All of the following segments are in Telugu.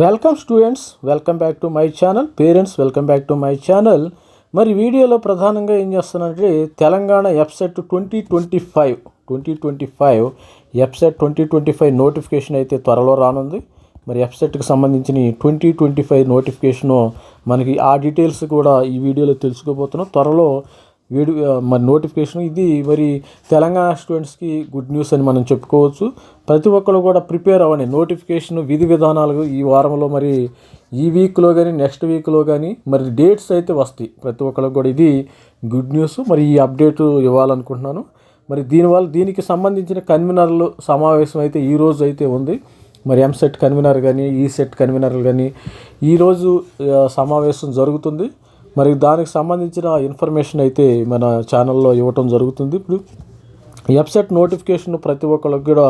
Welcome students welcome back to my channel parents welcome back to my channel మరి వీడియోలో ప్రధానంగా ఏం చేస్తున్నానంటే Telangana EAPCET twenty twenty five twenty twenty five EAPCET twenty twenty five notification అయితే త్వరలో రానుంది. మరి ఎఫ్సెట్కి సంబంధించిన ట్వంటీ ట్వంటీ ఫైవ్ నోటిఫికేషను మనకి ఆ డీటెయిల్స్ కూడా ఈ వీడియోలో తెలుసుకోబోతున్నాం. త్వరలో వీడియో మరి నోటిఫికేషన్ ఇది మరి తెలంగాణ స్టూడెంట్స్కి గుడ్ న్యూస్ అని మనం చెప్పుకోవచ్చు. ప్రతి ఒక్కరు కూడా ప్రిపేర్ అవ్వండి. నోటిఫికేషన్ విధి విధానాలు ఈ వారంలో మరి ఈ వీక్లో కానీ నెక్స్ట్ వీక్లో కానీ మరి డేట్స్ అయితే వస్తాయి. ప్రతి ఒక్కరికి కూడా ఇది గుడ్ న్యూస్ మరి ఈ అప్డేట్ ఇవ్వాలనుకుంటున్నాను. మరి దీనివల్ల దీనికి సంబంధించిన కన్వీనర్లు సమావేశం అయితే ఈ రోజు అయితే ఉంది. మరి ఎంసెట్ కన్వీనర్ కానీ ఈ సెట్ కన్వీనర్లు కానీ ఈరోజు సమావేశం జరుగుతుంది. మరి దానికి సంబంధించిన ఇన్ఫర్మేషన్ అయితే మన ఛానల్లో ఇవ్వటం జరుగుతుంది. ఇప్పుడు వెబ్సైట్ నోటిఫికేషన్ ప్రతి ఒక్కరికి కూడా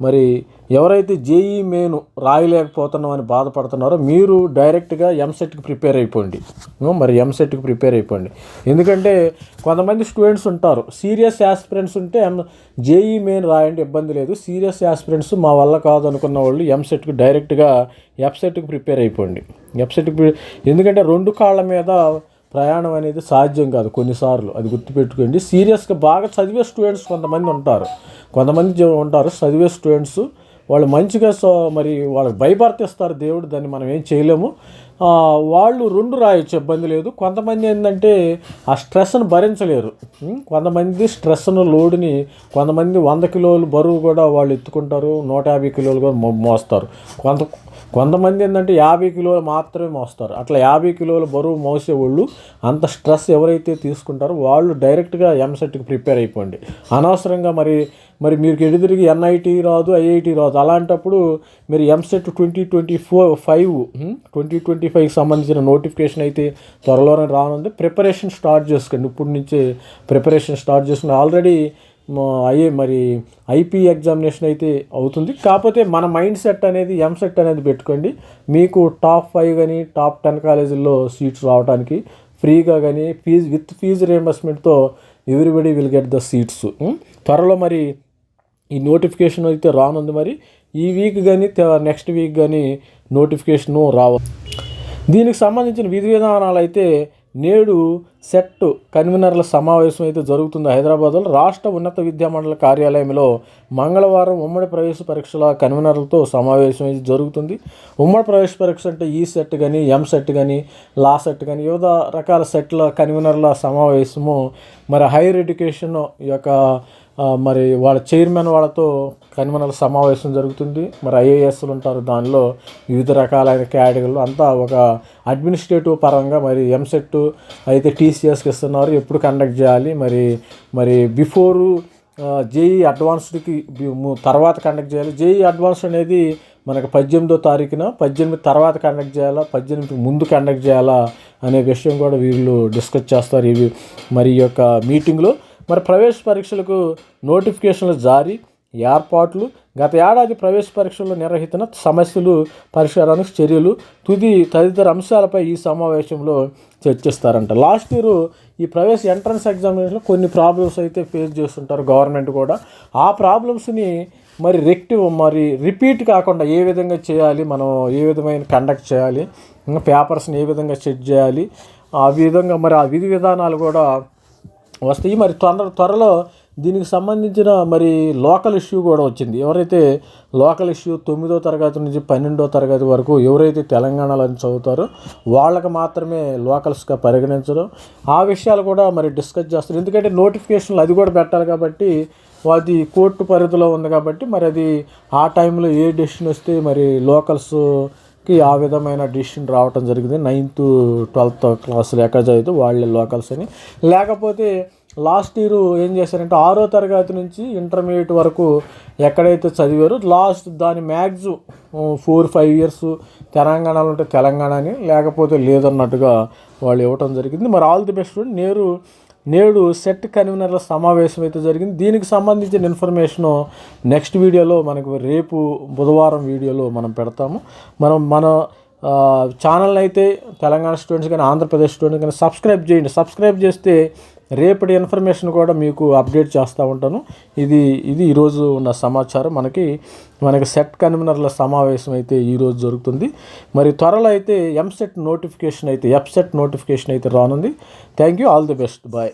మరి ఎవరైతే జేఈ మెయిన్ రాయలేకపోతున్నాం అని బాధపడుతున్నారో మీరు డైరెక్ట్గా ఎంసెట్కి ప్రిపేర్ అయిపోండి. మరి ఎంసెట్కి ప్రిపేర్ అయిపోండి. ఎందుకంటే కొంతమంది స్టూడెంట్స్ ఉంటారు. సీరియస్ యాస్పిరెంట్స్ ఉంటే ఎం జేఈ మెయిన్ రాయండి ఇబ్బంది లేదు. సీరియస్ యాస్పిరెంట్స్ మా వల్ల కాదు అనుకున్న వాళ్ళు ఎంసెట్కి డైరెక్ట్గా ఎఫ్సెట్కి ప్రిపేర్ అయిపోండి. ఎఫ్సెట్కి ఎందుకంటే రెండు కాళ్ళ మీద ప్రయాణం అనేది సాధ్యం కాదు కొన్నిసార్లు. అది గుర్తుపెట్టుకోండి. సీరియస్గా బాగా చదివే స్టూడెంట్స్ కొంతమంది ఉంటారు. కొంతమంది ఉంటారు చదివే స్టూడెంట్స్. వాళ్ళు మంచిగా సో మరి వాళ్ళకి భయపర్తిస్తారు దేవుడు దాన్ని మనం ఏం చేయలేము. వాళ్ళు రెండు రాయొచ్చు ఇబ్బంది లేదు. కొంతమంది ఏంటంటే ఆ స్ట్రెస్ను భరించలేరు. కొంతమంది స్ట్రెస్ను లోడుని కొంతమంది వంద కిలోలు బరువు కూడా వాళ్ళు ఎత్తుకుంటారు నూట యాభై కిలోలు కూడా మోస్తారు. కొంత కొంతమంది ఏంటంటే యాభై కిలోలు మాత్రమే మోస్తారు. అట్లా యాభై కిలోల బరువు మోసేవాళ్ళు అంత స్ట్రెస్ ఎవరైతే తీసుకుంటారో వాళ్ళు డైరెక్ట్గా ఎంసెట్కి ప్రిపేర్ అయిపోండి. అనవసరంగా మరి మరి మీరు ఎడిదిరిగి ఎన్ఐటి రాదు ఐఐటి రాదు అలాంటప్పుడు మీరు EAMCET twenty twenty four five twenty twenty ఫైవ్కి సంబంధించిన నోటిఫికేషన్ అయితే త్వరలోనే రానుంది. ప్రిపరేషన్ స్టార్ట్ చేసుకోండి ఇప్పుడు నుంచి ప్రిపరేషన్ స్టార్ట్ చేసుకుని ఆల్రెడీ అయ్యే మరి ఐపీ ఎగ్జామినేషన్ అయితే అవుతుంది. కాకపోతే మన మైండ్ సెట్ అనేది ఎంసెట్ అనేది పెట్టుకోండి. మీకు టాప్ ఫైవ్ కానీ టాప్ టెన్ కాలేజీల్లో సీట్స్ రావడానికి ఫ్రీగా కానీ fee with fee రియంబర్స్మెంట్తో everybody will get the seats త్వరలో మరి ఈ నోటిఫికేషన్ అయితే రానుంది మరి. ఈ వీక్ కానీ నెక్స్ట్ వీక్ కానీ నోటిఫికేషను రావచ్చు దీనికి సంబంధించిన విధి విధానాలు అయితే నేడు సెట్ కన్వీనర్ల సమావేశం అయితే జరుగుతుంది హైదరాబాద్లో. రాష్ట్ర ఉన్నత విద్యామండలి కార్యాలయంలో మంగళవారం ఉమ్మడి ప్రవేశ పరీక్షల కన్వీనర్లతో సమావేశం అయితే జరుగుతుంది. ఉమ్మడి ప్రవేశ పరీక్ష అంటే ఈ సెట్ కానీ ఎం సెట్ కానీ లా సెట్ కానీ వివిధ రకాల సెట్ల కన్వీనర్ల సమావేశము మరి హైయర్ ఎడ్యుకేషన్ యొక్క మరి వాళ్ళ చైర్మన్ వాళ్ళతో కనుమనల సమావేశం జరుగుతుంది. మరి ఐఏఎస్లు ఉంటారు దానిలో వివిధ రకాలైన కేటగిరీలు. అంతా ఒక అడ్మినిస్ట్రేటివ్ పరంగా మరి ఎంసెట్ అయితే టీసీఎస్కి ఇస్తున్నారు. ఎప్పుడు కండక్ట్ చేయాలి? మరి మరి బిఫోరు జేఈ అడ్వాన్స్డ్కి తర్వాత కండక్ట్ చేయాలి. జేఈ అడ్వాన్స్ అనేది మనకు పద్దెనిమిదో తారీఖున పద్దెనిమిది తర్వాత కండక్ట్ చేయాలా? పద్దెనిమిది ముందు కండక్ట్ చేయాలా? అనే విషయం కూడా వీళ్ళు డిస్కస్ చేస్తారు. ఇవి మరి ఈ యొక్క మీటింగ్లో. మరి ప్రవేశ పరీక్షలకు నోటిఫికేషన్లు జారీ ఏర్పాట్లు గత ఏడాది ప్రవేశ పరీక్షల్లో నిర్వహిస్తున్న సమస్యలు పరిష్కారానికి చర్యలు తుది తదితర అంశాలపై ఈ సమావేశంలో చర్చిస్తారంట. లాస్ట్ ఇయర్ ఈ ప్రవేశ ఎంట్రన్స్ ఎగ్జామినేషన్లో కొన్ని ప్రాబ్లమ్స్ అయితే ఫేస్ చేస్తుంటారు గవర్నమెంట్ కూడా. ఆ ప్రాబ్లమ్స్ని మరి రెక్టివ్ మరి రిపీట్ కాకుండా ఏ విధంగా చేయాలి మనం ఏ విధమైన కండక్ట్ చేయాలి ఇంకా పేపర్స్ని ఏ విధంగా చెక్ చేయాలి ఆ విధంగా మరి ఆ విధి విధానాలు కూడా వస్తాయి. మరి తొందర త్వరలో దీనికి సంబంధించిన మరి లోకల్ ఇష్యూ కూడా వచ్చింది. ఎవరైతే లోకల్ ఇష్యూ తొమ్మిదో తరగతి నుంచి పన్నెండో తరగతి వరకు ఎవరైతే తెలంగాణలో చదువుతారో వాళ్ళకి మాత్రమే లోకల్స్గా పరిగణించడం ఆ విషయాలు కూడా మరి డిస్కస్ చేస్తారు. ఎందుకంటే నోటిఫికేషన్లు అది కూడా పెట్టాలి కాబట్టి అది కోర్టు పరిధిలో ఉంది కాబట్టి మరి అది ఆ టైంలో ఏ డెసిషన్ వస్తే మరి లోకల్స్ కి ఆ విధమైన డిసిషన్ రావటం జరిగింది. నైన్త్ ట్వెల్త్ క్లాసులు ఎక్కడ చదివితే వాళ్ళే లోకల్స్ అని. లేకపోతే లాస్ట్ ఇయర్ ఏం చేశారంటే ఆరో తరగతి నుంచి ఇంటర్మీడియట్ వరకు ఎక్కడైతే చదివారో లాస్ట్ దాని మ్యాక్స్ ఫోర్ ఫైవ్ ఇయర్స్ తెలంగాణలో ఉంటే తెలంగాణ అని లేకపోతే లేదన్నట్టుగా వాళ్ళు ఇవ్వటం జరిగింది. మరి ఆల్ ది బెస్ట్ నేరు నేడు సెట్ కన్వీనర్ల సమావేశం అయితే జరిగింది. దీనికి సంబంధించిన ఇన్ఫర్మేషన్ నెక్స్ట్ వీడియోలో మనకు రేపు బుధవారం వీడియోలో మనం పెడతాము. మనం మన ఛానల్ అయితే తెలంగాణ స్టూడెంట్స్ కానీ ఆంధ్రప్రదేశ్ స్టూడెంట్స్ కానీ సబ్స్క్రైబ్ చేయండి. సబ్స్క్రైబ్ చేస్తే రేపటి ఇన్ఫర్మేషన్ కూడా మీకు అప్డేట్ చేస్తూ ఉంటాను. ఇది ఇది ఈరోజు ఉన్న సమాచారం. మనకి మనకి సెట్ కన్వీనర్ల సమావేశం అయితే ఈరోజు జరుగుతుంది. మరి త్వరలో అయితే ఎంసెట్ నోటిఫికేషన్ అయితే ఎఫ్సెట్ నోటిఫికేషన్ అయితే రానుంది. Thank you all the best bye